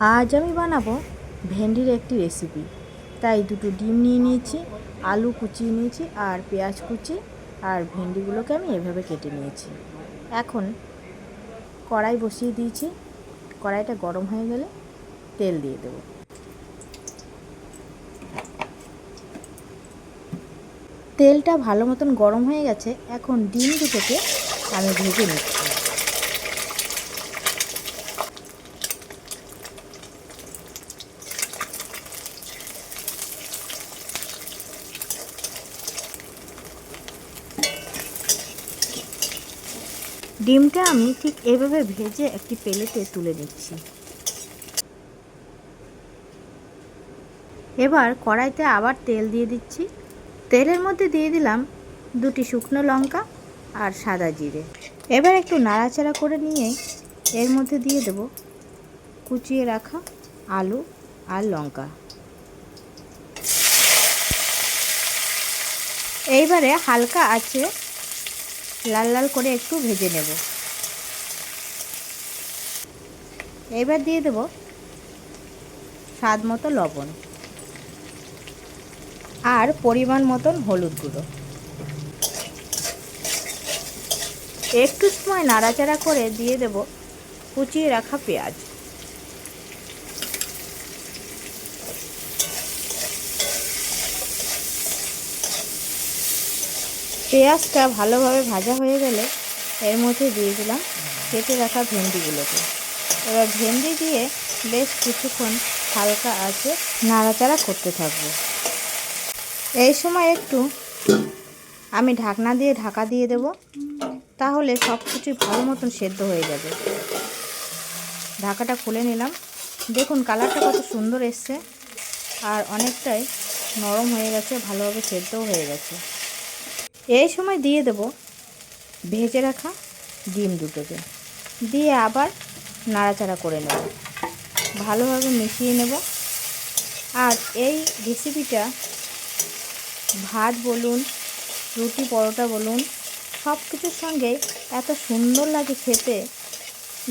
আজ আমি বানাবো ভেন্ডির একটি রেসিপি তাই দুটো ডিম নিয়ে নিয়েছি, আলু কুচিয়ে নিয়েছি আর পেঁয়াজ কুচি আর ভেন্ডিগুলোকে আমি এভাবে কেটে নিয়েছি। এখন কড়াই বসিয়ে দিয়েছি। কড়াইটা গরম হয়ে গেলে তেল দিয়ে দেবো। তেলটা ভালো মতন গরম হয়ে গেছে, এখন ডিম দুটোকে আমি ভেজে নিচ্ছি। ডিমটা আমি ঠিক এভাবে ভেজে একটি প্লেটে তুলে নিচ্ছি। এবার কড়াইতে আবার তেল দিয়ে দিচ্ছি। তেলের মধ্যে দিয়ে দিলাম দুটি শুকনো লঙ্কা আর সাদা জিরে। এবার একটু নাড়াচাড়া করে নিয়ে এর মধ্যে দিয়ে দেব কুচিয়ে রাখা আলু আর লঙ্কা। এইবারে হালকা আছে, লাল লাল করে একটু ভেজে নেব। এইবার দিয়ে দেব স্বাদ মতো লবণ আর পরিমাণ মতন হলুদ গুঁড়ো। একটু সময় নাড়াচাড়া করে দিয়ে দেব কুচিয়ে রাখা পেঁয়াজ। পেঁয়াজটা ভালোভাবে ভাজা হয়ে গেলে এর মধ্যে দিয়ে দিলাম কেটে রাখা ভেন্ডিগুলোকে। এবার ভেন্ডি দিয়ে বেশ কিছুক্ষণ হালকা আছে নাড়াচাড়া করতে থাকব। এই সময় একটু আমি ঢাকনা দিয়ে ঢাকা দিয়ে দেব, তাহলে সব কিছুই ভালো মতন সেদ্ধ হয়ে যাবে। ঢাকাটা খুলে নিলাম। দেখুন, কালারটা কত সুন্দর এসছে, আর অনেকটাই নরম হয়ে গেছে, ভালোভাবে সেদ্ধও হয়ে গেছে। এই সময় দিয়ে দেব ভেজে রাখা ডিম দুটোকে। দিয়ে আবার নাড়াচাড়া করে নেব। ভালোভাবে মিশিয়ে নেব। আর এই রেসিপিটা ভাত বলুন, রুটি পরোটা বলুন সব কিছুর সঙ্গে এত সুন্দর লাগে খেতে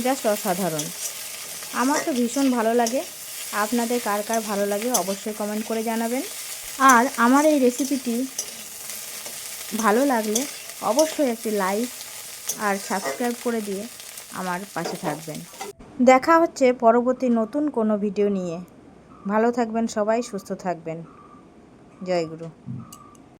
জাস্ট অসাধারণ। আমার তো ভীষণ ভালো লাগে। আপনাদের কার কার ভালো লাগে অবশ্যই কমেন্ট করে জানাবেন। আর আমার এই রেসিপিটি ভালো লাগলে অবশ্যই একটি লাইক আর সাবস্ক্রাইব করে দিয়ে আমার পাশে থাকবেন। দেখা হচ্ছে পরবর্তী নতুন কোনো ভিডিও নিয়ে। ভালো থাকবেন সবাই, সুস্থ থাকবেন। জয় গুরু।